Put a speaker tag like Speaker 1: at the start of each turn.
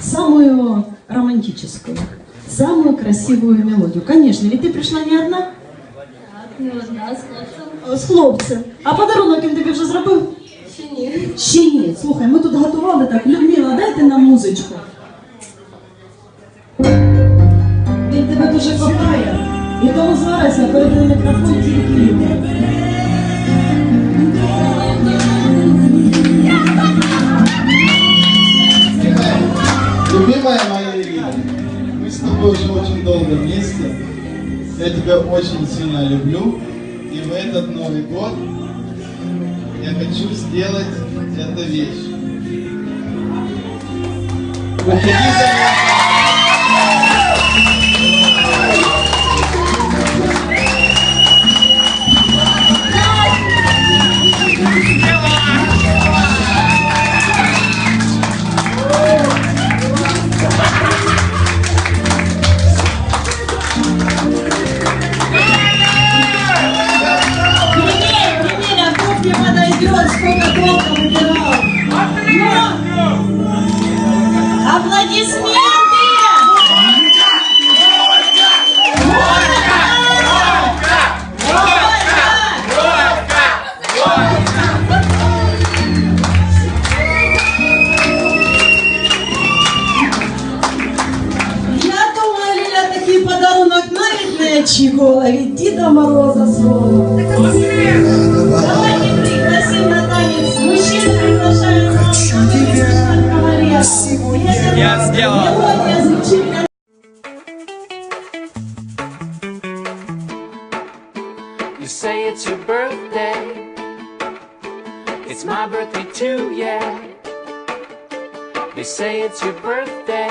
Speaker 1: самую романтическую, самую красивую мелодию. Конечно, ведь ты пришла не одна,
Speaker 2: Не одна з хлопцем.
Speaker 1: а з хлопцем. А подарунок він тобі вже зробив?
Speaker 2: Ще ні.
Speaker 1: Ще ні. Слухай, ми тут готували так. Людмила, дайте нам музичку. Він тебе дуже кохає. І тому зараз я передаю мікрофон тільки
Speaker 3: Любимая моя Ирина, мы с тобой уже очень долго вместе. Я тебя очень сильно люблю. И в этот Новый год я хочу сделать эту вещь. Выходи за меня.
Speaker 1: подарунок навіть не очікувала від Діда Мороза свого.
Speaker 4: Say it's your birthday. It's my birthday too, yeah. They say it's your birthday.